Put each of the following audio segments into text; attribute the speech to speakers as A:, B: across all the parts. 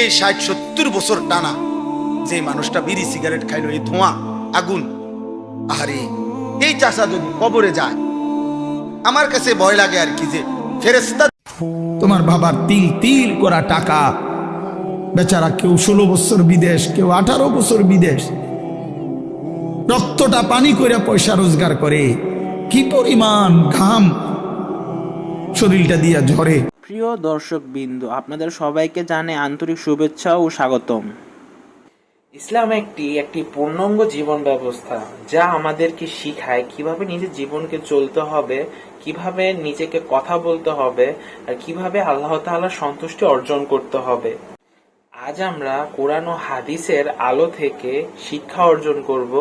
A: এই ষাট, সত্তর বছর টানা যে মানুষটা বিড়ি, সিগারেট খাইলো, এই ধোঁয়া, আগুন, আহারে, এই চাষা যদি কবরে যায়, আমার কাছে ভয় লাগে আর কি যে ফেরেস্তা
B: তোমার বাবার তিল তিল করা টাকা। বেচারা কেউ ষোলো বছর বিদেশ, কেউ আঠারো বছর বিদেশ। রক্তটা পানি করে পয়সা রোজগার করে। কি পরিমাণ ঘাম শরীরটা দিয়া ঝরে।
C: প্রিয় দর্শক বিন্দু আপনাদের সবাইকে জানে আন্তরিক শুভেচ্ছা ও স্বাগতম। ইসলাম একটি একটি পূর্ণাঙ্গ জীবন ব্যবস্থা, যা আমাদেরকে শিখায় কীভাবে নিজের জীবনকে চলতে হবে, কীভাবে নিজেকে কথা বলতে হবে, আর কীভাবে আল্লাহ তাআলার সন্তুষ্টি অর্জন করতে হবে। আজ আমরা কোরআন ও হাদিসের আলো থেকে শিক্ষা অর্জন করব,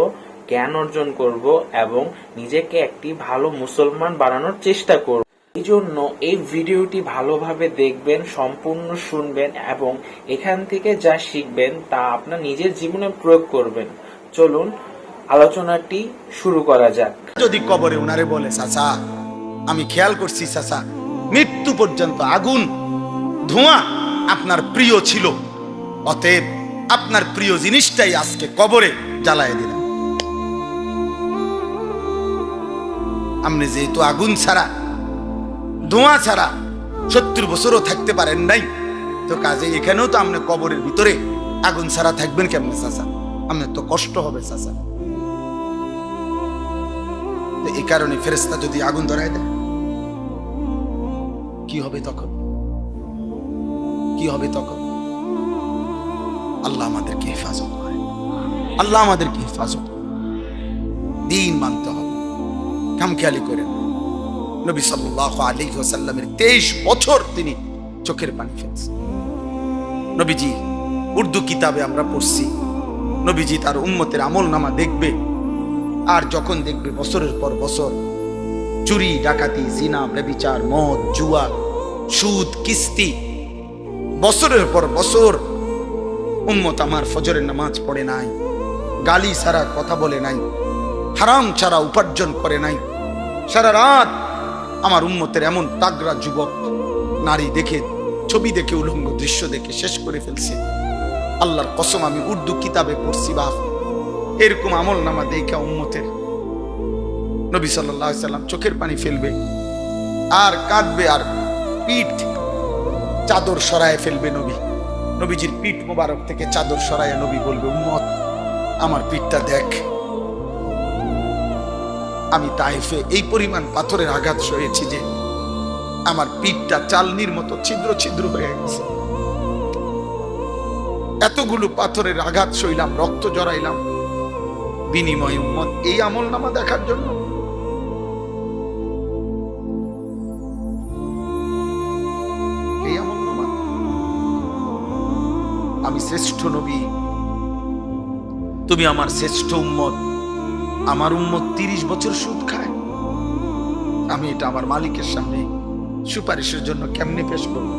C: জ্ঞান অর্জন করব এবং নিজেকে একটি ভালো মুসলমান বানানোর চেষ্টা করব। এই জন্য এই ভিডিওটি ভালোভাবে দেখবেন, সম্পূর্ণ শুনবেন এবং এখান থেকে যা শিখবেন তা আপনার নিজের জীবনে প্রয়োগ করবেন। চলুন, আলোচনাটি শুরু করা যাক।
A: যদি কবরে উনারে বলে, চাচা, আমি খেয়াল করছি, চাচা, মৃত্যু পর্যন্ত আগুন, ধোঁয়া আপনার প্রিয় ছিল। অতএব আপনার প্রিয় জিনিসটাই আজকে কবরে জ্বালায় দিলাম আপনি যেহেতু আগুন ছাড়া ধোঁয়া ছাড়া সত্তর বছরও থাকতে পারেন নাই। তো কাজে এখানেও তো আপনি কবরের ভিতরে আগুন ছাড়া থাকবেন কেমনে চাচা? আপনার তো কষ্ট হবে তো এই কারণে ফেরেস্তা যদি আগুন ধরায় দেয়, কি হবে তখন? কি হবে তখন? আল্লাহ আমাদেরকে হেফাজত করে। আল্লাহ আমাদেরকে হেফাজত। দিন মানতে হবে। খামখেয়ালি করে না। নবী সাল্লাল্লাহু আলাইহি ওয়াসাল্লামের 23 বছর তিনি চোখের পানি ফেলছেন। নবীজি, উর্দু কিতাবে আমরা পড়ছি, নবীজি তার উম্মতের আমল নামা দেখবে, আর যখন দেখবে বছরের পর বছর, চুরি, ডাকাতি, জিনা, ব্যবিচার, মদ, জুয়া, সুদ, কিস্তি, বছরের পর বছর উম্মত আমার ফজরের নামাজ পড়ে নাই, গালি ছাড়া কথা বলে নাই, হারাম ছাড়া উপার্জন করে নাই, সারা রাত আমার উম্মতের এমন তাগরা যুবক, নারী দেখে, ছবি দেখে, উলঙ্গ দৃশ্য দেখে শেষ করে ফেলছে। আল্লাহর কসম, আমি উর্দু কিতাবে পড়ছি, বাপ। এরকম আমল নামা দেখা উম্মতের। নবী সাল্লাম চোখের পানি ফেলবে, আর কাঁদবে, আর পিঠ চাদর সরায় ফেলবে নবী। নবীজির পিঠ মোবারক থেকে চাদর সরায় নবী বলবে, উম্মত, আমার পিঠটা দেখ। আমি তাইফে এই পরিমাণ পাথরের আঘাত সয়েছি যে আমার পিঠটা চালনির মতো ছিদ্র ছিদ্র হয়ে গেছে। এতগুলো পাথরের আঘাত সইলাম, রক্ত জড়াইলাম। বিনিময় উম্মত, এই আমল নামা দেখার জন্য। আমি শ্রেষ্ঠ নবী। তুমি আমার শ্রেষ্ঠ উম্মত। আমার উম্মত তিরিশ বছর সুদ খায়। আমি এটা আমার মালিকের সামনে সুপারিশের জন্য কেমনে পেশ করব?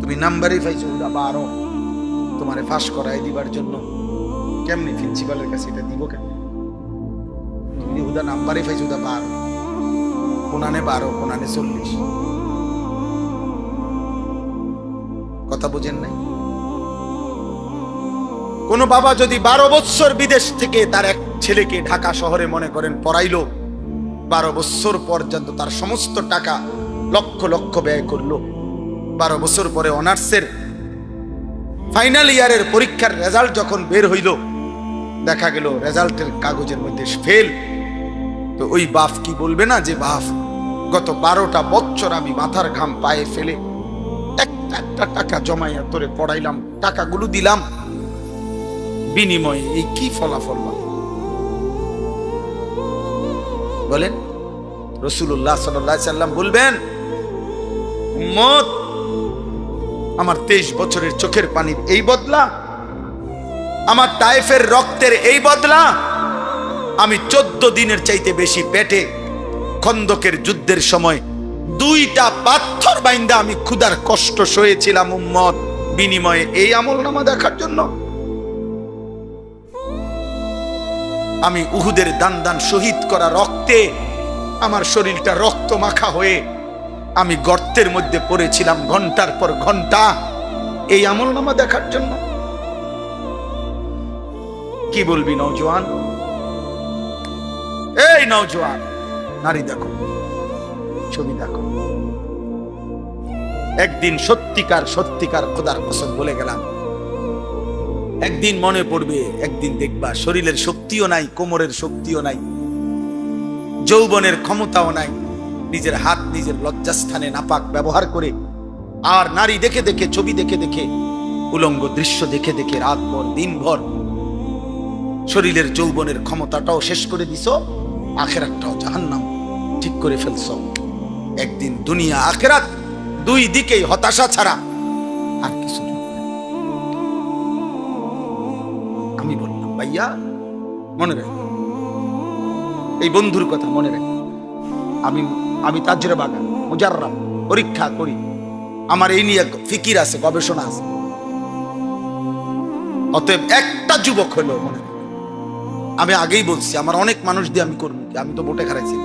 A: তুমি নাম্বারই পাইছো ওটা বারো। তোমারে ফাঁস করাই দিবার জন্য কেমনি প্রিন্সিপালের কাছে এটা দিব কেন তুমি ওটা নাম্বারই পাইছো ওটা বারো। কোনানে বারো, কোনানে চল্লিশ। কথা বুঝেন নাই? কোন বাবা যদি বারো বৎসর বিদেশ থেকে তার এক ছেলেকে ঢাকা শহরে মনে করেন পড়াইলো, বারো বৎসর পর্যন্ত তার সমস্ত টাকা লক্ষ লক্ষ ব্যয় করল। বারো বছর পরে অনার্সের ফাইনাল ইয়ারের পরীক্ষার রেজাল্ট যখন বের হইল, দেখা গেল রেজাল্টের কাগজের মধ্যে ফেল। তো ওই বাপ কি বলবে না যে বাপ গত বারোটা বছর আমি মাথার ঘাম পায়ে ফেলে একটা টাকা জমাইয়া তোরে পড়াইলাম, টাকাগুলো দিলাম বিনিময়ে এই কি ফলাফল? বলেন রসুল্লাহ সাল্লাম বলবেন মত আমার তেইশ বছরের চোখের পানির এই বদলা, আমার টাইফের রক্তের এই বদলা, আমি চোদ্দ দিনের চাইতে বেশি পেটে খন্দকের যুদ্ধের সময় দুইটা পাথর বাইন্দা আমি ক্ষুধার কষ্ট সয়েছিলাম, উম্মত। বিনিময়ে এই আমল নামা দেখার জন্য। আমি উহুদের দান দান শহীদ করা রক্তে আমার শরীরটা রক্ত মাখা হয়ে আমি গর্তের মধ্যে পড়েছিলাম ঘণ্টার পর ঘণ্টা এই আমল নামা দেখার জন্য। কি বলবি নৌজওয়ান এই নৌজওয়ান নারী দেখো। ছবি দেখো। একদিন সত্যিকার সত্যিকার খোদার কসম বলে গেলাম। একদিন মনে পড়বে, একদিন দেখবা শরীরের শক্তিও নাই, কোমরের শক্তিও নাই, যৌবনের ক্ষমতাও নাই, নিজের হাত নিজের লজ্জাস্থানে নাপাক ব্যবহার করে আর নারী দেখে দেখে, ছবি দেখে দেখে, উলঙ্গ দৃশ্য দেখে দেখে রাত ভর দিন ভর শরীরের যৌবনের ক্ষমতাটাও শেষ করে দিছ, আখেরাতটাও জাহান্নাম ঠিক করে ফেলছ। একদিন দুনিয়া আখেরাত দুই দিকেই হতাশা ছাড়া আর কিছু আমি বললাম, ভাইয়া, মনে রাখ। এই বন্ধুর কথা মনে রাখ। আমি আমি তাজরে বাগান, মুজাররাম, পরীক্ষা করি। আমার এই নিয়ে ফিকির আছে, গবেষণা আছে। অতএব একটা যুবক হলো মনে আমি আগেই বলছি, আমার অনেক মানুষ দিয়ে আমি করব? আমি তো বোটে খারাইছি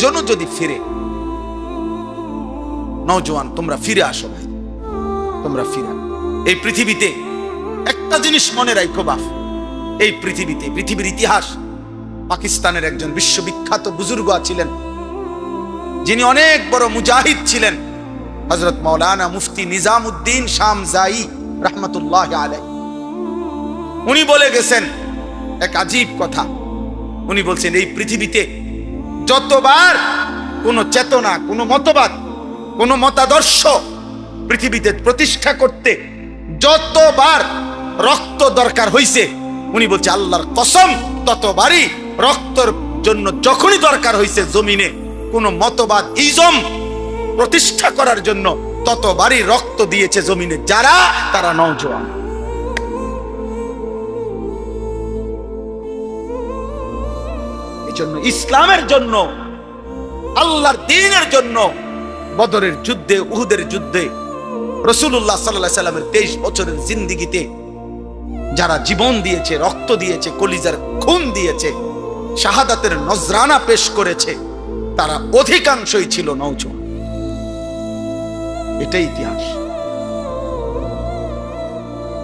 A: একজনও যদি ফিরে, নওজোয়ান, তোমরা ফিরে আসো ভাই। তোমরা ফিরে এই পৃথিবীতে একটা জিনিস মনে রাখো বাপ। এই পৃথিবীতে, পৃথিবীর ইতিহাস। পাকিস্তানের একজন বিশ্ববিখ্যাত বুজুর্গ ছিলেন। যিনি অনেক বড় মুজাহিদ ছিলেন। হজরত মৌলানা মুফতি নিজামুদ্দিন শাম জাই রহমতুল্লাহ আলাই উনি বলে গেছেন, এক আজীব কথা। উনি বলছেন, এই পৃথিবীতে যতবার কোন চেতনা, কোন মতবাদ, কোন মতাদর্শ পৃথিবীতে প্রতিষ্ঠা করতে যতবার রক্ত দরকার হইছে, উনি বলছে, আল্লাহর কসম, ততবারই রক্তর জন্য যখনই দরকার হইছে জমিনে কোন মতবাদ, ইজম প্রতিষ্ঠা করার জন্য ততবারই রক্ত দিয়েছে জমিনে যারা, তারা নওজোয়ান। এই জন্য, ইসলামের জন্য, আল্লাহর দিনের জন্য, বদরের যুদ্ধে, উহুদের যুদ্ধে রসুল্লাহ সাল্লাহ সাল্লামের তেইশ বছরের জিন্দিগিতে যারা জীবন দিয়েছে, রক্ত দিয়েছে, কলিজার খুন দিয়েছে, শাহাদাতের নজরানা পেশ করেছে, তারা অধিকাংশই ছিল নৌজোয়ান এটাই ইতিহাস।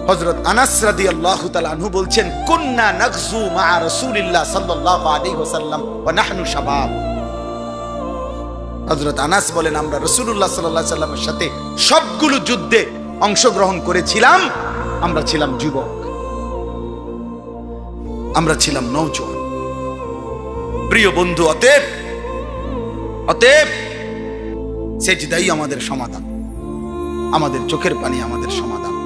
A: হযরত আনাস রাদিয়াল্লাহু তাআলা আনহু বলছেন, কুন্না নাগজু মা রাসূলিল্লাহ সাল্লাল্লাহু আলাইহি ওয়াসাল্লাম ওয়া নাহনু শাবাব। হযরত আনাস বলেন, আমরা রাসূলুল্লাহ সাল্লাল্লাহু আলাইহি সাল্লামের সাথে সবগুলো যুদ্ধে অংশগ্রহণ করেছিলাম। আমরা ছিলাম যুবক। আমরা ছিলাম নৌজওয়ান প্রিয় বন্ধু, অতএব অতএব সেজদাই আমাদের সমাধান। আমাদের চোখের পানি আমাদের সমাধান।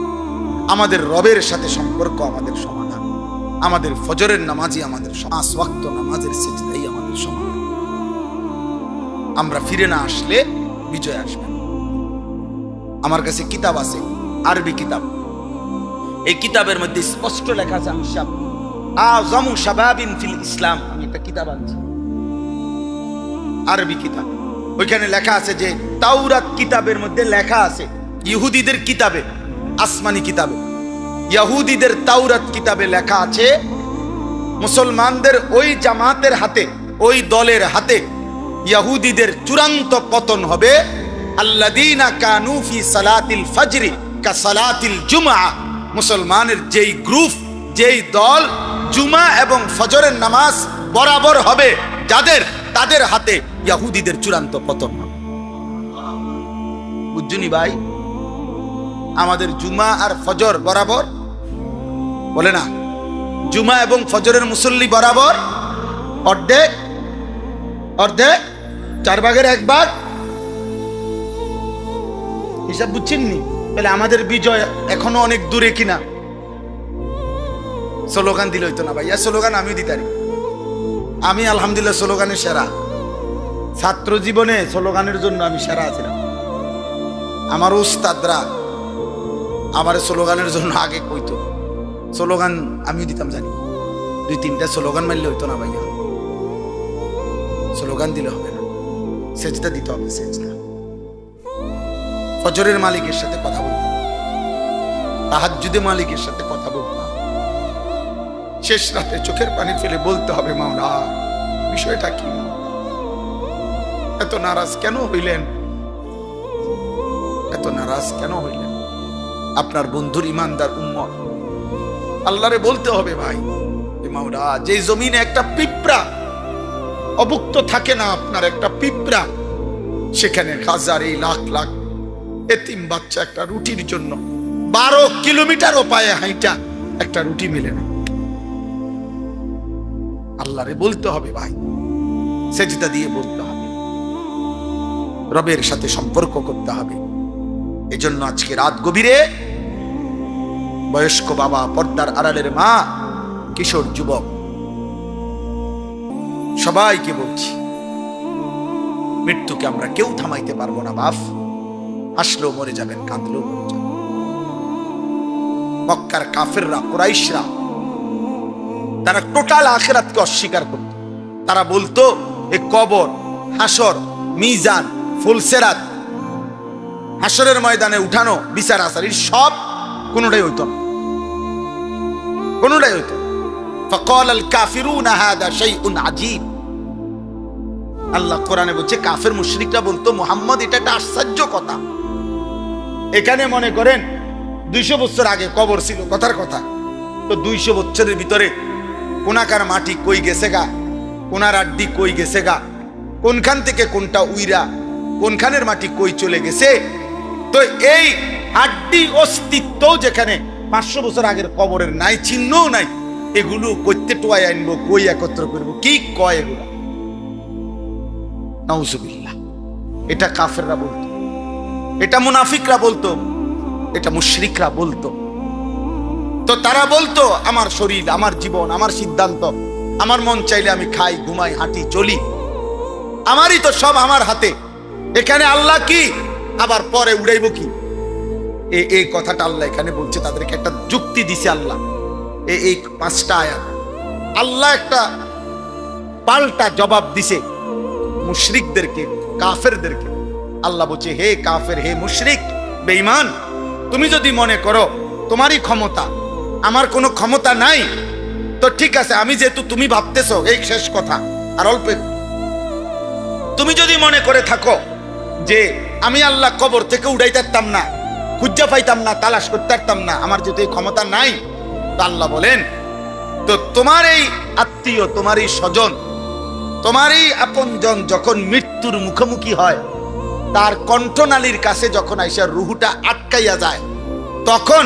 A: আমাদের রবের সাথে সম্পর্ক আমাদের সমাধান। আমাদের ফজরের নামাজই আমাদের পাঁচ নামাজের সেজদাই আমাদের সমাধান। আমরা ফিরে না আসলে বিজয় আসবে আমার কাছে কিতাব আছে, আরবি কিতাব। এই কিতাবের মধ্যে স্পষ্ট লেখা আছে ফিল ইসলাম। আমি একটা কিতাব আনছি। আরবি কিতাব। ওইখানে লেখা আছে যে, তাওরাত কিতাবের মধ্যে লেখা আছে, ইহুদিদের কিতাবে, আসমানি কিতাবে। ইহুদিদের তাওরাত কিতাবে লেখা আছে, মুসলমানদের ওই জামাতের হাতে, ওই দলের হাতে ইহুদিদের চূড়ান্ত পতন হবে। আল্লাদিনা কানু ফি সালাতিল ফজরি কা সালাতিল জুমআ। মুসলমানের যেই গ্রুপ, যেই দল জুমা এবং ফজরের নামাজ বরাবর হবে, যাদের, তাদের হাতে ইহুদিদের চূড়ান্ত পতন হবে। বুঝছুনি ভাই? আমাদের জুমা আর ফজর বরাবর বলে না। জুমা এবং ফজরের মুসল্লি বরাবর অর্ধেক অর্ধেক, চার ভাগের এক ভাগ। হিসাব বুঝছেন নি? তাহলে আমাদের বিজয় এখনও অনেক দূরে কিনা? স্লোগান দিল হইতো না ভাইয়া, স্লোগান আমিও দিতারি আমি আলহামদুলিল্লাহ স্লোগানের সেরা। ছাত্র জীবনে স্লোগানের জন্য আমি সেরা আছিলাম আমার উস্তাদরা আমার স্লোগানের জন্য আগে কইতো। স্লোগান আমিও দিতাম জানি। দুই তিনটা স্লোগান মারলে হইতো না ভাইয়া। স্লোগান দিলে হবে না। সেজদা দিতে হবে, সেজদা। ফজরের মালিকের সাথে কথা বলতে হবে তাহাজ্জুদে মালিকের সাথে কথা বলতে শেষ রাতে চোখের পানি ফেলে বলতে হবে, মাওলা, বিষয়টা কি? এত নারাজ কেন হইলেন? এত নারাজ কেন হইলেন? আপনার বন্ধুর ইমানদার উম্মত। আল্লাহরে বলতে হবে ভাই। এ মাওলা যে জমিনে একটা পিঁপড়া অভুক্ত থাকে না আপনার, একটা পিঁপড়া, সেখানে হাজার এই লাখ লাখ এতিম বাচ্চা একটা রুটির জন্য বারো কিলোমিটার পায়ে হাইটা একটা রুটি মেলে না। আল্লাহরে বলতে হবে ভাই, সেজদা দিয়ে বলতে হবে। রবের সাথে সম্পর্ক করতে হবে। এজন্য আজকে রাত গভীরে বয়স্ক বাবা পর্দার আড়ালের মা, কিশোর যুবক। সবাইকে বলছি, মৃত্যুকে আমরা কেউ থামাইতে পারব না, বাপ। হাসলেও মরে যাবেন যাবেন। মক্কার কাফেররা, কুরাইশরা, তারা টোটাল আখেরাতকে অস্বীকার করত। তারা বলতো, এ কবর, হাসর, মিজান, ফুলসেরাত, হাসরের ময়দানে উঠানো, বিচার আসারির সব কোনোটাই হইত না। কোনটাই হইতো ফকল আল কাফিরুন হাদা শাইউন আল্লাহ কোরআনে বলছে, কাফের মুশরিকরা বলতো এটা একটা আশ্চর্য কথা। এখানে মনে করেন, দুইশো বছর আগে কবর ছিল, কথার কথা। তো দুইশো বছরের ভিতরে কোনাকার মাটি কই গেছে গা? কোনার আড্ডি কই গেছে গা? কোনখান থেকে কোনটা উইরা? কোনখানের মাটি কই চলে গেছে? তো এই হাড্ডি অস্তিত্ব যেখানে পাঁচশো বছর আগের কবরের নাই, চিহ্নও নাই। এগুলো করতে টোয়াই আনব কই একত্র করব, কি কয় এগুলো? নাউজুবিল্লাহ। এটা কাফেররা বলতো। এটা মুনাফিকরা বলতো। এটা মুশরিকরা বলতো। তো তারা বলতো, আমার শরীর, আমার জীবন, আমার সিদ্ধান্ত, আমার মন চাইলে আমি খাই, ঘুমাই, হাঁটি, চলি। আমারই তো সব আমার হাতে। এখানে আল্লাহ কি? আবার পরে উড়াইব কি? এই কথাটা আল্লাহ এখানে বলছে, তাদেরকে একটা যুক্তি দিছে আল্লাহ। এই পাঁচটা আয়াত। আল্লাহ একটা পাল্টা জবাব দিছে মুশরিকদেরকে, কাফেরদেরকে। আল্লাহ বলছে, হে কাফের, হে মুশরিক, বেঈমান, তুমি যদি মনে করো তোমারই ক্ষমতা, আমার কোনো ক্ষমতা নাই, তো ঠিক আছে, আমি যেহেতু তুমি ভাবতেছো, এই শেষ কথা, আর অল্প তুমি যদি মনে করে থাকো যে আমি আল্লাহ কবর থেকে উড়াইতে পারতাম না খুঁজা পাইতাম না, তালাশ করতে পারতাম না। আমার যদি এই ক্ষমতা নাই, তা আল্লাহ বলেন, তো তোমার এই আত্মীয়, তোমার এই স্বজন, তোমার তোমারই আপনজন যখন মৃত্যুর মুখোমুখি হয়, তার কণ্ঠনালীর কাছে যখন আইসা রুহুটা আটকাইয়া যায়, তখন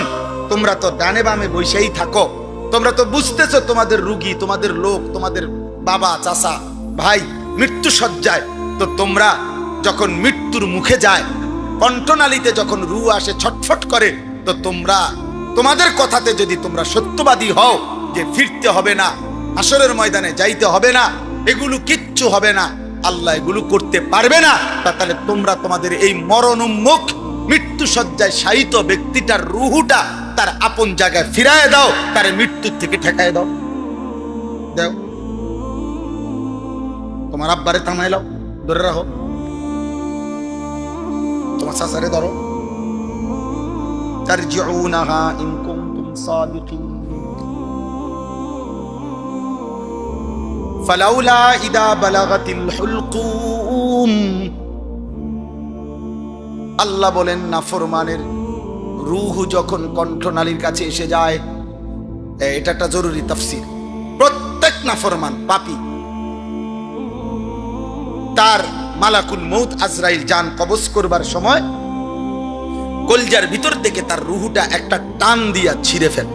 A: তোমরা তো ডানে বামে বসেই থাকো। তোমরা তো বুঝতেছো তোমাদের রুগী, তোমাদের লোক, তোমাদের বাবা, চাচা, ভাই মৃত্যু সজ্জায় তো তোমরা যখন মৃত্যুর মুখে যায় কণ্ঠনালীতে যখন রু আসে, ছটফট করে, তো তোমরা, তোমাদের কথাতে যদি তোমরা সত্যবাদী হও যে ফিরতে হবে না আসরের ময়দানে যাইতে হবে না, এগুলো কিচ্ছু হবে না, আল্লাহ এগুলো করতে পারবে না তাহলে তোমরা তোমাদের এই মরণোন্মুখ মৃত্যু সজ্জায় শায়িত ব্যক্তিটার রুহুটা তার আপন জায়গায় ফিরায় দাও, তার মৃত্যুর থেকে ঠেকায় দাও। দাও। তোমার আব্বারে থামাই লাও, ধরে রাখো। তোমার সাসারে ধরো। আল্লাহ বলেন, নাফরমানের রুহ যখন কণ্ঠনালীর কাছে এসে যায় এটা একটা জরুরি তফসিল প্রত্যেক নাফরমান, পাপি। তার মালাকুল মৌত আজরাইল জান কবজ করবার সময় কলজার ভিতর থেকে তার রুহুটা একটা টান দিয়া ছিঁড়ে ফেলে।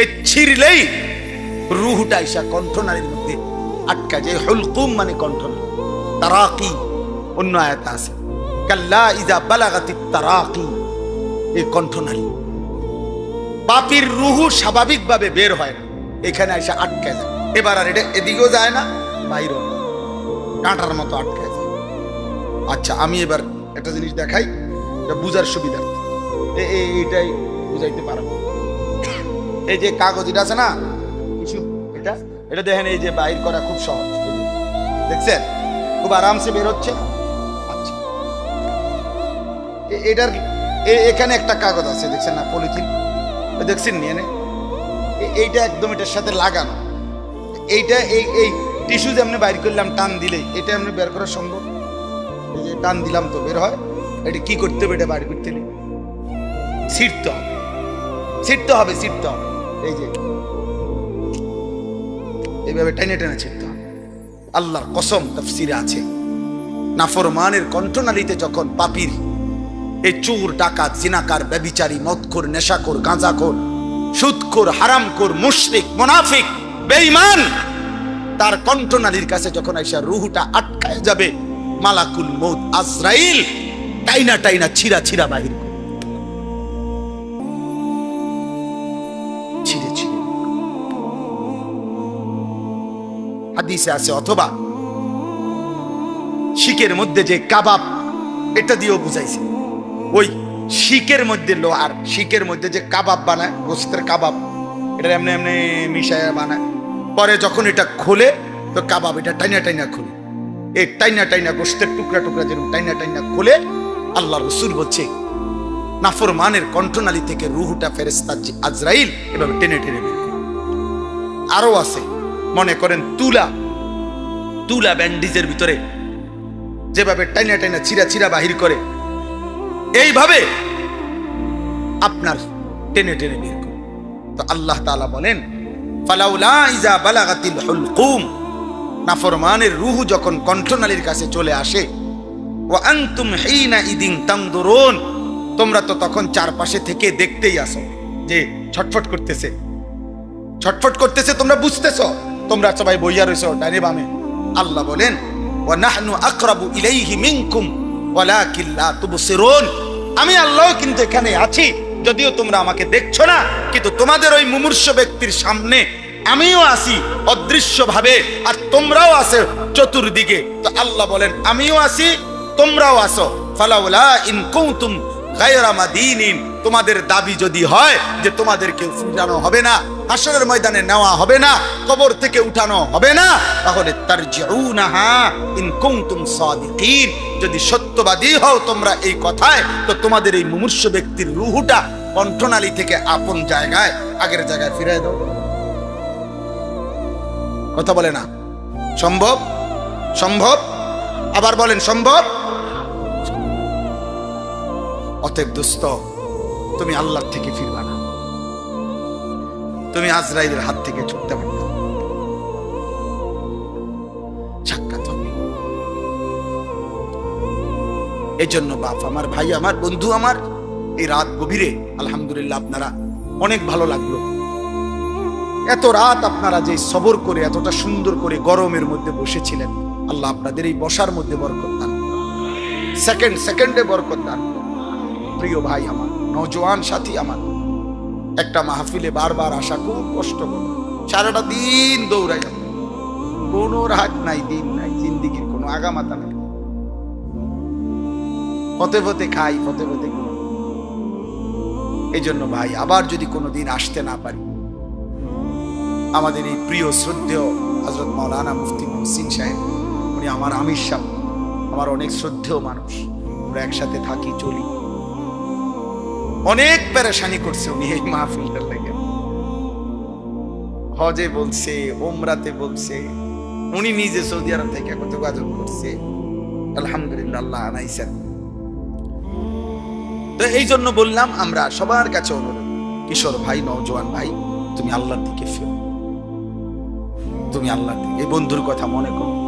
A: এ ছিঁড়লেই রুহুটা ইসা কণ্ঠনালীর মধ্যে আটকা যায়। হুলকুম মানে কণ্ঠনালী। তারাকি, অন্য আয়াত আছে। কাল্লা ইজা বালাগাতি তারাকি এই কণ্ঠনালী। পাপির রুহু স্বাভাবিকভাবে বের হয় না। এখানে এসে আটকে যায়। এবার আর এটা এদিকেও যায় না, বাইরেও না। কাঁটার মতো আটকে যায়। আচ্ছা আমি এবার একটা জিনিস দেখাই, এটা বুঝার এ- এইটাই বুঝাইতে পারব এই যে কাগজ, এটা আছে না? কিছু এটা? এটা দেখেন, এই যে বাইর করা খুব সহজ। দেখছেন? খুব আরামসে বের হচ্ছে। আচ্ছা। এটার এখানে একটা কাগজ আছে, দেখছেন না? পলিথিন। দেখছেন নিয়ে এইটা একদম এটার সাথে লাগানো। এইটা, এই এই টিস্যু যে আপনি বাইর করলাম, টান দিলে এটা আপনি বের করা সম্ভব? এই যে টান দিলাম তো, বের হয়। এটা কি করতে হবে এটা বাইর করতে নেই ছিটতে হবে। ছিটতে হবে ছিটতে হবে। এই যে। এইভাবে টেনে টেনে ছিটতে হবে। আল্লাহর কসম তফসিরে আছে। নাফরমানের কণ্ঠনালীতে যখন পাপির, এই চোর, ডাকাত, জিনাকার, ব্যবিচারী, মদখোর, নেশাখোর, গাঁজাখোর, সুদখোর, হারামখোর, মুশরিক, মুনাফিক, বেঈমান তার কণ্ঠনালীর কাছে যখন আইসা রুহুটা আটকায় যাবে, মালাকুল মৌত আজরাইল টাইনা টাইনা ছিঁড়া ছিঁড়া বাহির হাদিসে আছে, অথবা মধ্যে যে কাবাব, এটা দিয়েও বুঝাইছে। ওই শিকের মধ্যে লোহার শিকের মধ্যে যে কাবাব বানায়, গোস্তের কাবাব এটা এমনি এমনি মিশায় বানায়। পরে যখন এটা খোলে, তো কাবাব এটা টাইনা টাইনা খোলে এই টাইনা টাইনা গোস্তের টুকরা টুকরা যেরকম টাইনা টাইনা খোলে আল্লাহ রসুল বলছে নাফরমানের কণ্ঠনালী থেকে রুহুটা ফেরেস্তা আজরাইল এভাবে টেনে টেনে বের করে। আরও আছে, মনে করেন তুলা তুলা ব্যান্ডিজের ভিতরে যেভাবে টাইনা টাইনা চিরা চিরা বাহির করে, এইভাবে আপনার টেনে টেনে বের করে তো আল্লাহ তাআলা বলেন ফালাউলা ইজা বালাগাতিল হুলকুম। নাফরমানের রুহু যখন কণ্ঠনালীর কাছে চলে আসে ও আনতুম হিনা ইদিন তামদুরুন তোমরা তো তখন চারপাশে থেকে দেখতেই আসো যে ছটফট করতেছে। ছটফট করতেছে, তোমরা বুঝতেছো, তোমরা সবাই বইয়া রইছো ডানে বামে। আল্লাহ বলেন, ওয়া নাহনু আকরাবু ইলাইহি মিনকুম, ওয়ালাকিন লা তুবসিরুন। আমি আল্লাহ কিন্তু এখানে আছি। যদিও তোমরা আমাকে দেখছ না, কিন্তু তোমাদের ওই মুমূর্ষ ব্যক্তির সামনে আমিও আসি অদৃশ্যভাবে, আর তোমরাও আসে চতুর্দিকে। তো আল্লাহ বলেন, আমিও আসি, তোমরাও আসো। ফালাউলা ইন কৌতুম গায়রা মাদিনিন। তোমাদের দাবি যদি হয় যে তোমাদেরকে ফিরানো হবে না, হাসরের ময়দানে নেওয়া হবে না, কবর থেকে উঠানো হবে না, তাহলে কুনতুম সাদিকিন। যদি সত্যবাদী হও তোমরা এই কথায়, তো তোমাদের এই মুমূর্ষ ব্যক্তির রুহুটা কণ্ঠনালী থেকে আপন জায়গায়, আগের জায়গায় ফিরে দাও। কথা বলে না। সম্ভব? সম্ভব? আবার বলেন, সম্ভব? অতএব দোস্ত তুমি আল্লাহর থেকে ফিরবা না। তুমি আজরাইলের হাত থেকে ছুটতে পারবে এই জন্য বাপ আমার, ভাই আমার, বন্ধু আমার, এই রাত গভীরে আলহামদুলিল্লাহ আপনারা অনেক ভালো লাগল। এত রাত আপনারা যে সবর করে, এতটা সুন্দর করে গরমের মধ্যে বসেছিলেন, আল্লাহ আপনাদের এই বসার মধ্যে বরকত দান সেকেন্ড, সেকেন্ডে বরকত দান প্রিয় ভাই আমার নজওয়ান সাথী আমার। একটা মাহফিলে বারবার আসা খুব কষ্ট করে। সারাটা দিন দৌড়াই কোনো রাগ নাই, দিন নাই, জিন্দিগির কোনো আগামাতা নাই। পথে পথে খাই পথে পথে। এই জন্য ভাই, আবার যদি কোনো দিন আসতে না পারি, আমাদের এই প্রিয় শ্রদ্ধেয় হজরত মৌলানা মুফতি মহসিন সাহেব, উনি আমার আমির সাহ আমার অনেক শ্রদ্ধেয় মানুষ। আমরা একসাথে থাকি, চলি। অনেক পেরেশানি করছে উনি এই মাহফিলটার লেগে। হজে বলছে ওমরাতে বলছে, উনি নিজে সৌদি আরব থেকে কত যোগাযোগ করছে। আলহামদুলিল্লাহ, আল্লাহ আনাইছেন। তো এই জন্য বললাম, আমরা সবার কাছে অনুরোধ, কিশোর ভাই, নওজোয়ান ভাই, তুমি আল্লাহর দিকে ফেরো। তুমি আল্লাহর দিকে এই বন্ধুর কথা মনে করো।